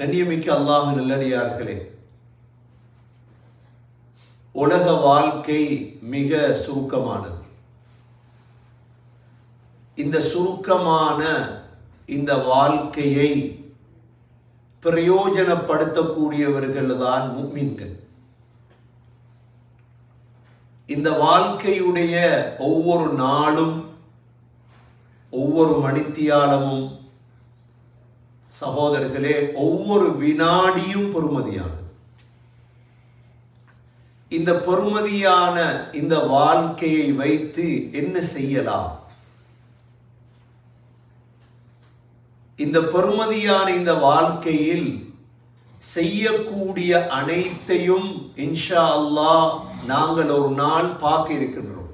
கண்ணியமிக்க அல்லாஹ் நல்லடியார்களே உலக வாழ்க்கை மிக சுருக்கமானது. இந்த சுருக்கமான இந்த வாழ்க்கையை பிரயோஜனப்படுத்தக்கூடியவர்கள் தான் முக்மீன்கள். இந்த வாழ்க்கையுடைய ஒவ்வொரு நாளும் ஒவ்வொரு மணித்தியாலமும் சகோதரர்களே ஒவ்வொரு வினாடியும் பொறுமதியானது. இந்த பொறுமதியான இந்த வாழ்க்கையை வைத்து என்ன செய்யலாம்? இந்த பொறுமதியான இந்த வாழ்க்கையில் செய்யக்கூடிய அனைத்தையும் இன்ஷா அல்லாஹ் நாங்கள் ஒரு நாள் பார்க்க இருக்கின்றோம்.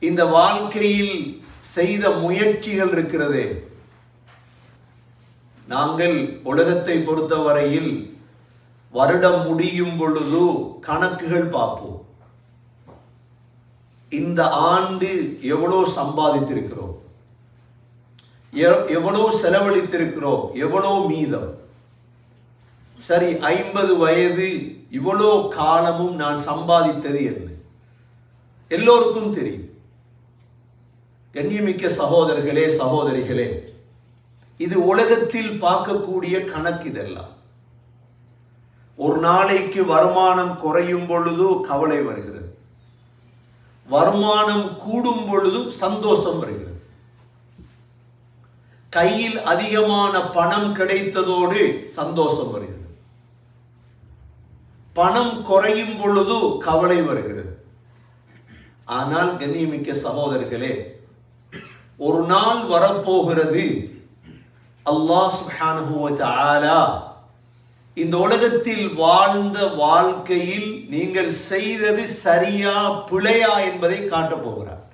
இந்த வாழ்க்கையில் செய்த முயற்சிகள் இருக்கிறதே. நாங்கள் உலகத்தை பொறுத்தவரையில் வருடம் முடியும் பொழுது கணக்குகள் பார்ப்போம். இந்த ஆண்டு எவ்வளோ சம்பாதித்திருக்கிறோம்? எவ்வளோ செலவழித்திருக்கிறோம்? எவ்வளோ மீதம்? சரி ஐம்பது வயது இவ்வளோ காலமும் நான் சம்பாதித்தது என்ன? எல்லோருக்கும் தெரியும். கண்ணியமிக்க சகோதரர்களே சகோதரிகளே இது உலகத்தில் பார்க்கக்கூடிய கணக்கு இதெல்லாம். ஒரு நாளைக்கு வருமானம் குறையும் பொழுது கவலை வருகிறது. வருமானம் கூடும் பொழுது சந்தோஷம் வருகிறது. கையில் அதிகமான பணம் கிடைத்ததோடு சந்தோஷம் வருகிறது. பணம் குறையும் பொழுது கவலை வருகிறது. ஆனால் கண்ணியமிக்க சகோதரர்களே ஒரு நாள் வரப்போகிறது. அல்லாஹ் சுஹானுவ இந்த உலகத்தில் வாழ்ந்த வாழ்க்கையில் நீங்கள் செய்தது சரியா பிழையா என்பதை காட்டப் போகிறார்.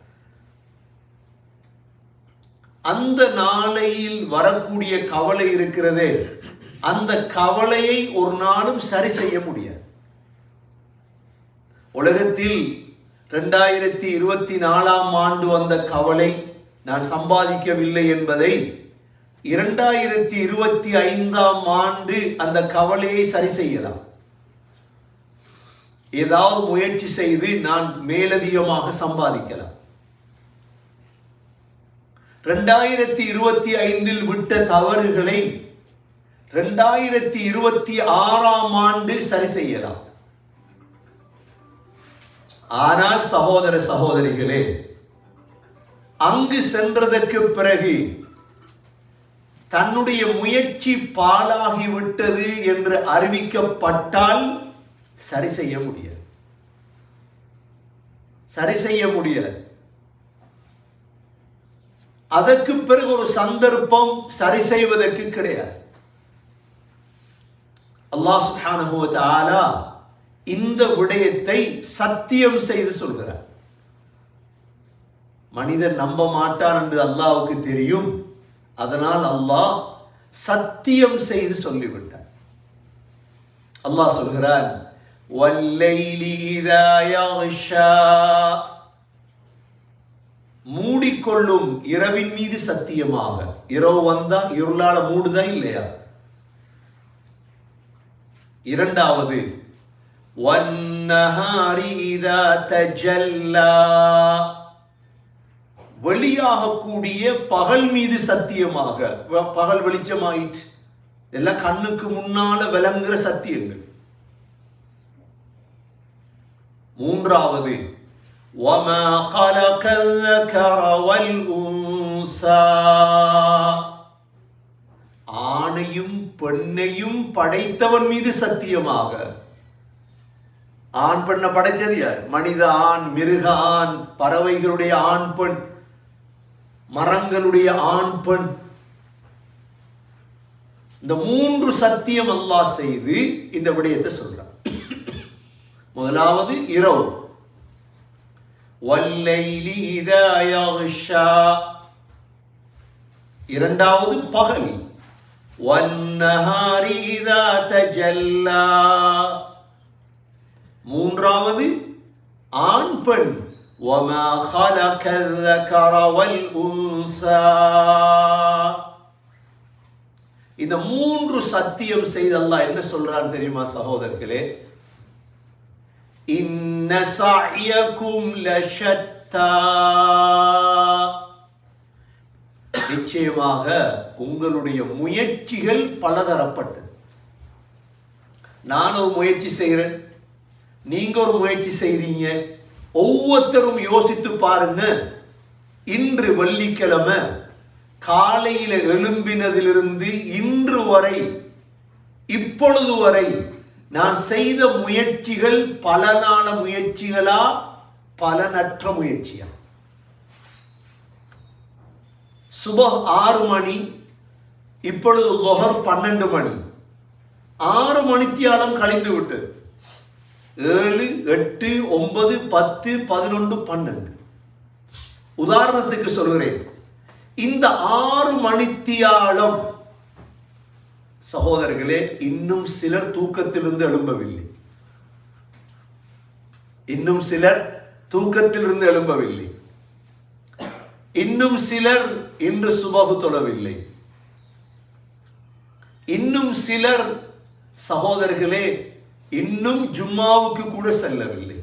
அந்த நாளையில் வரக்கூடிய கவலை இருக்கிறதே. அந்த கவலையை ஒரு நாளும் சரி செய்ய முடியாது. உலகத்தில் இரண்டாயிரத்தி இருபத்தி நாலாம் ஆண்டு வந்த கவலை நான் சம்பாதிக்கவில்லை என்பதை இரண்டாயிரத்தி இருபத்தி ஐந்தாம் ஆண்டு அந்த கவலையை சரி செய்யலாம். ஏதாவது முயற்சி செய்து நான் மேலதிகமாக சம்பாதிக்கலாம். இரண்டாயிரத்தி இருபத்தி ஐந்தில் விட்ட தவறுகளை இரண்டாயிரத்தி இருபத்தி ஆறாம் ஆண்டு சரி செய்யலாம். ஆனால் சகோதர சகோதரிகளே அங்கு சென்றதற்கு பிறகு தன்னுடைய முயற்சி பாலாகிவிட்டது என்று அறிவிக்கப்பட்டால் சரி செய்ய முடியாது. சரி செய்ய முடியாது அதற்கு பிறகு ஒரு சந்தர்ப்பம் சரி செய்வதற்கு கிடையாது. அல்லாஹ் சுப்ஹானஹு வ தஆலா இந்த விடயத்தை சத்தியம் செய்து சொல்கிறார். மனிதன் நம்ப மாட்டான் என்று அல்லாவுக்கு தெரியும். அதனால் அல்லாஹ் சத்தியம் செய்து சொல்லிவிட்டார் அல்லாஹ் சொல்கிறான் மூடிக்கொள்ளும் இரவின் மீது சத்தியமாக. இரவு வந்தா இருளால மூடுதா இல்லையா? இரண்டாவது வன்னஹாரி இதா தஜல்லா. வெளியாகக்கூடிய பகல் மீது சத்தியமாக வ- பகல் வெளிச்சமாயிற்று எல்லாம் கண்ணுக்கு முன்னால விளங்குற சத்தியங்கள் மூன்றாவது وَمَا خَلَقَ الذَّكَرَ وَالْأُنثَى ஆணையும் பெண்ணையும் படைத்தவன் மீது சத்தியமாக ஆண் பெண்ணை படைச்சது யார் மனித ஆண் மிருக ஆண் பறவைகளுடைய ஆண் பெண் மரங்களுடைய ஆண் பெண். இந்த மூன்று சத்தியம் அல்லாஹ் செய்து இந்த விடயத்தை சொல்றான். முதலாவது இரவு. இரண்டாவது பகல். மூன்றாவது ஆண் பெண். وما خلق الذكر والأنثى இந்த மூன்று சத்தியம் செய்து அல்லாஹ் என்ன சொல்றான் தெரியுமா சகோதரர்களே இன்ன சஅயக்கும் லஷத்தா நிச்சயமாக உங்களுடைய முயற்சிகள் பலதரப்பட்டது நான் ஒரு முயற்சி செய்கிறேன் நீங்க ஒரு முயற்சி செய்றீங்க ஒவ்வொருத்தரும் யோசித்து பாருங்க. இன்று வெள்ளிக்கிழமை காலையில எழும்பினதிலிருந்து இன்று வரை இப்பொழுது வரை நான் செய்த முயற்சிகள் பலனான முயற்சிகளா பலனற்ற முயற்சியா? சுபஹ் ஆறு மணி இப்பொழுது லொஹர் பன்னெண்டு மணி. ஆறு மணித்தியாலம் கழிந்து விட்டது ஏழு எட்டு ஒன்பது பத்து பதினொன்று பன்னெண்டு. உதாரணத்துக்கு சொல்கிறேன். இந்த ஆறு மணித்தியாலம் சகோதரர்களே இன்னும் சிலர் தூக்கத்திலிருந்து எழும்பவில்லை. இன்னும் சிலர் தூக்கத்திலிருந்து எழும்பவில்லை. இன்னும் சிலர் இன்று சுபகு தொழவில்லை. இன்னும் சிலர் சகோதரர்களே இன்னும் ஜும்மாவுக்கு கூட செல்லவில்லை.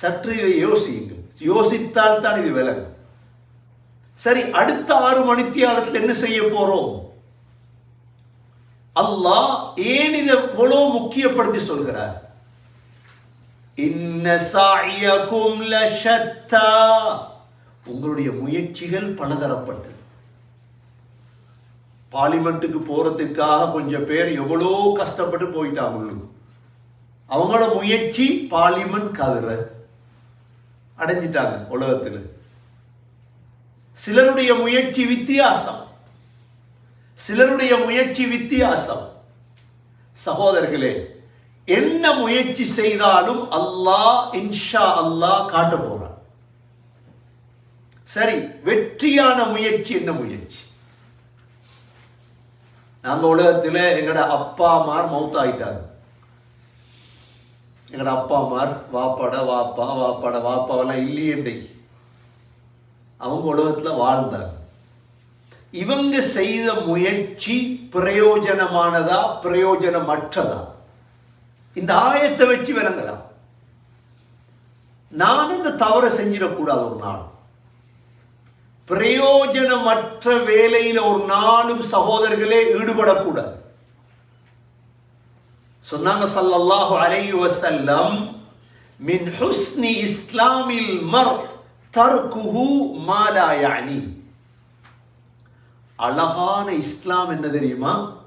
சற்று இதை யோசியுங்கள். யோசித்தால் தான் இது விலகும் சரி அடுத்த ஆறு மணித்தியாலத்தில் என்ன செய்ய போறோம்? அல்லாஹ் ஏன் இதை எவ்வளவு முக்கியப்படுத்தி சொல்கிறார்? இன்ன உங்களுடைய முயற்சிகள் பலதரப்பட்டது. பார்லிமெண்ட்டுக்கு போறதுக்காக கொஞ்சம் பேர் எவ்வளோ கஷ்டப்பட்டு போயிட்டாங்க அவங்களோட முயற்சி பார்லிமெண்ட் கதிர அடைஞ்சிட்டாங்க உலகத்துல. சிலருடைய முயற்சி வித்தியாசம். சிலருடைய முயற்சி வித்தியாசம். சகோதரர்களே என்ன முயற்சி செய்தாலும் அல்லாஹ் இன்ஷா அல்லாஹ் காட்ட போறான். சரி வெற்றியான முயற்சி என்ன முயற்சி? நாங்க உலகத்துல எங்கட அப்பா அம்மார் மவுத் ஆயிட்டாங்க எங்கட அப்பா அம்மார் வாப்பாட வாப்பா வாப்பாட வாப்பாவெல்லாம் இல்லையே அவங்க உலகத்துல வாழ்ந்தாங்க. இவங்க செய்த முயற்சி பிரயோஜனமானதா பிரயோஜனமற்றதா? இந்த ஆயத்தை வச்சு விளங்கலாம். நான் இந்த தவறை செஞ்சிடக்கூடாது ஒரு நாள். பிரயோஜனமற்ற வேலையில ஒரு நாளும் சகோதரர்களே ஈடுபடக்கூடாது. சொன்னாங்க சல்லல்லாஹு அலைஹி வஸல்லம் மின் ஹுஸ்னி இஸ்லாமில் மர் தர்குஹு மாலா யானி அழகான இஸ்லாம் என்ன தெரியுமா?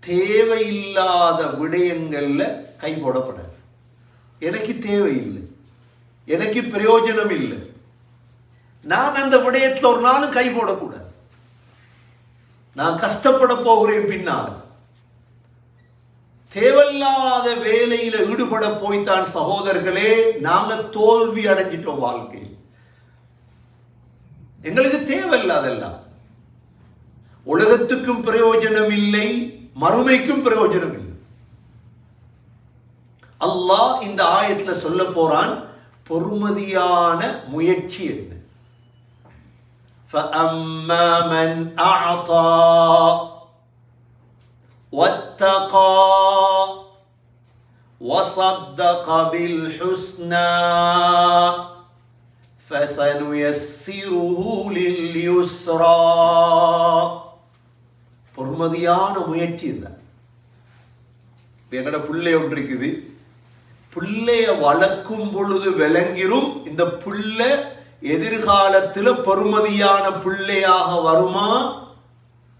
தேவையில்லாத விடயங்கள்ல கை போடப்படாது. எனக்கு தேவையில்லை. எனக்கு பிரயோஜனம் இல்லை. நான் அந்த விடயத்துல ஒரு நாளும் கை போடக்கூடாது. நான் கஷ்டப்பட போகிறேன் பின்னால். தேவையில்லாத வேலையில ஈடுபட போய்த்தான் சகோதரர்களே நாங்க தோல்வி அடைஞ்சிட்டோம் வாழ்க்கையில். எங்களுக்கு தேவையில்லாதெல்லாம். உலகத்துக்கும் பிரயோஜனம் இல்லை மறுமைக்கும் பிரயோஜனம் இல்லை அல்லாஹ் இந்த ஆயத்துல சொல்ல போறான் பொறுமதியான முயற்சி என்ன? فأما من أعطى واتقى وصدق بالحسنى فسنيسره لليسرى பொறுமதியான முயற்சி தான் எங்கட பிள்ளை ஒன்று இருக்குது பிள்ளைய வளர்க்கும் பொழுது விளங்கிரும் இந்த பிள்ளை எதிர்காலத்துல பெருமதியான பிள்ளையாக வருமா?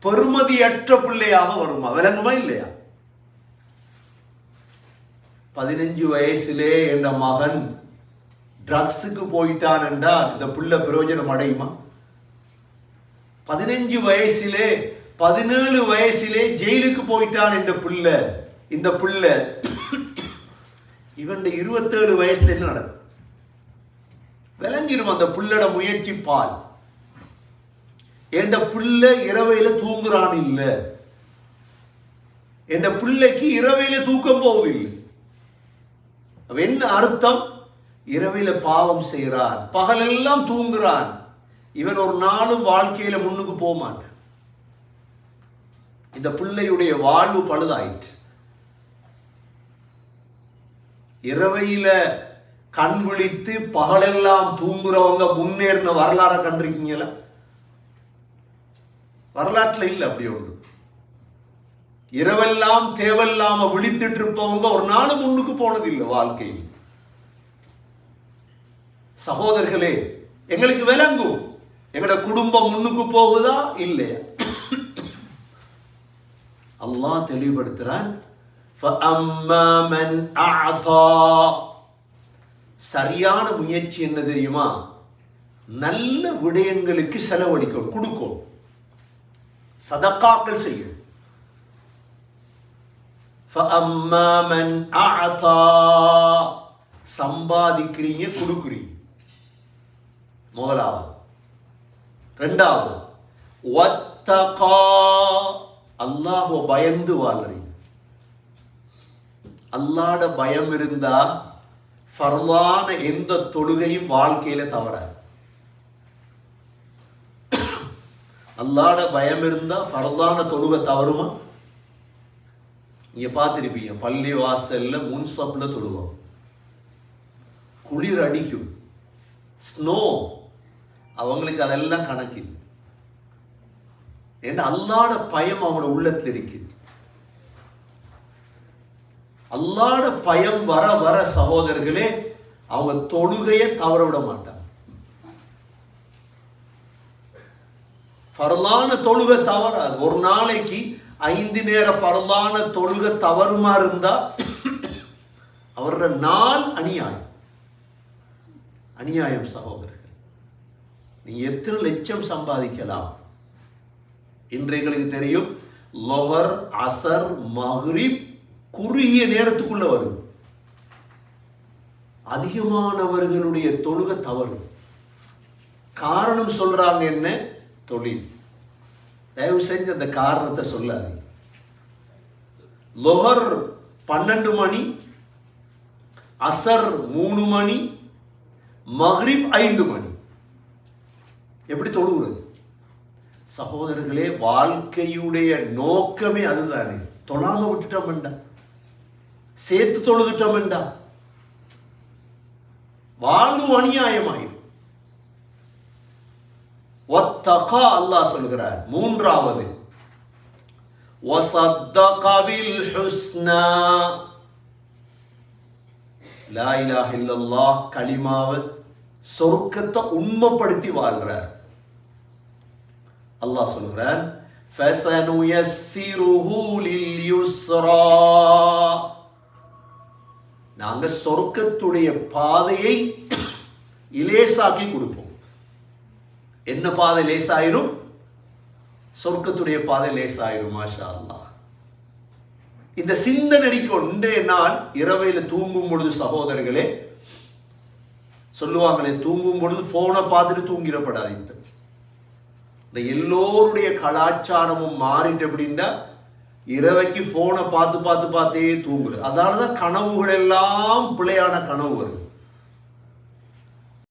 பெருமதியற்ற பிள்ளையாக வருமா? விளங்குமா இல்லையா? பதினஞ்சு வயசுலே என் மகன் ட்ரக்ஸுக்கு போயிட்டான் என்றால் இந்த பிள்ளை பிரயோஜனம் அடையுமா? பதினஞ்சு வயசிலே பதினேழு வயசிலே ஜெயிலுக்கு போயிட்டான் என்ற பிள்ளை. இந்த பிள்ளை இவன் இருபத்தேழு வயசுல என்ன நடக்கும் விளங்கிடும் அந்த புள்ளட முயற்சி பால். என்ற புள்ள இரவையில தூங்குறான் இல்ல. என்ற பிள்ளைக்கு இரவையில தூக்கம் போவதில்லை. என்ன அர்த்தம்? இரவில பாவம் செய்கிறான் பகலெல்லாம் தூங்குறான். இவன் ஒரு நாளும் வாழ்க்கையில முன்னுக்கு போக மாட்டான். இந்த பிள்ளையுடைய வாழ்வு பழுதாயிற்று. இரவையில கண் விழித்து பகலெல்லாம் தூங்குறவங்க முன்னேறின வரலாற கண்டிருக்கீங்களா வரலாற்றுல இல்ல அப்படி ஒன்று இரவெல்லாம் தேவையில்லாம விழித்துட்டு இருப்பவங்க ஒரு நாள் முன்னுக்கு போனது இல்லை வாழ்க்கையில் சகோதரர்களே எங்களுக்கு விளங்கும் எங்களோட குடும்பம் முன்னுக்கு போகுதா இல்லையா அல்லாஹ் தெளிவுபடுத்துறான் فَأَمَّا مَنْ أَعْطَى சரியான முயற்சி என்ன தெரியுமா? நல்ல விடயங்களுக்கு செலவழிக்கும் கொடுக்கும். சதக்காக்கள் செய்யும். சம்பாதிக்கிறீங்க கொடுக்குறீங்க. முதலாவது. ரெண்டாவது. அல்லாஹோ பயந்து வாழ்றீங்க. அல்லாட பயம் இருந்தா ஃபர்லான எந்த தொழுகையும் வாழ்க்கையில தவறாது. அல்லாட பயம் இருந்தா ஃபர்லான தொழுகை தவறுமா? நீங்க பார்த்திருப்பீங்க பள்ளி வாசல்ல முன்சப்ல தொழுவோம் குளிர் அடிக்கும். ஸ்னோ அவங்களுக்கு அதெல்லாம் கணக்கில். ஏன்னா அல்லாட பயம் அவங்களோட உள்ளத்தில் இருக்குது. அல்லாட பயம் வர வர சகோதரர்களே அவங்க தொழுகைய தவற விட மாட்டாங்க. பரலான தொழுகை தவறாது. ஒரு நாளைக்கு ஐந்து நேர பரலான தொழுகை தவறுமா இருந்தா அவரோட நாள் அநியாயம். அநியாயம் சகோதரர்கள். நீ எத்தனை லட்சம் சம்பாதிக்கலாம்? இன்று எங்களுக்கு தெரியும் லொஹர் அசர் மஹ்ரிப் குறுகிய நேரத்துக்குள்ள வரும். அதிகமானவர்களுடைய தொழுக தவறு. காரணம் சொல்றாங்க என்ன? தொழில். தயவு செஞ்சு அந்த காரணத்தை சொல்லாது லொஹர் பன்னெண்டு மணி அசர் மூணு மணி மஹ்ரிப் ஐந்து மணி. எப்படி தொழுகிறது? சகோதரர்களே வாழ்க்கையுடைய நோக்கமே அதுதானே. தொழாம விட்டுட்டோம் வேண்டாம் சேர்த்து தொழுதுட்டோம் என்றா? வாழ்வு அநியாயமாயிரும் ஒத்தகா அல்லாஹ் சொல்கிறார். மூன்றாவது களிமாவை சொர்க்கத்தை உண்மைப்படுத்தி வாழ்றார் அல்லாஹ் சொல்கிறார் நாங்க சொர்க்கத்துடைய பாதையை இலேசாக்கி கொடுப்போம். என்ன பாதை லேசாயிரும்? சொர்க்கத்துடைய பாதை லேசாயிரும் மாஷா இந்த சிந்தனை கொண்டே நான் இரவையில தூங்கும் பொழுது சகோதரர்களே சொல்லுவாங்களே தூங்கும் பொழுது போனை பார்த்துட்டு தூங்கிடப்படாது இந்த எல்லோருடைய கலாச்சாரமும் மாறிட்டு அப்படின்னா இரவைக்கு போனை பார்த்து பார்த்து பார்த்தே தூங்குது. அதனாலதான் கனவுகள் எல்லாம் பிழையான கனவு வருது.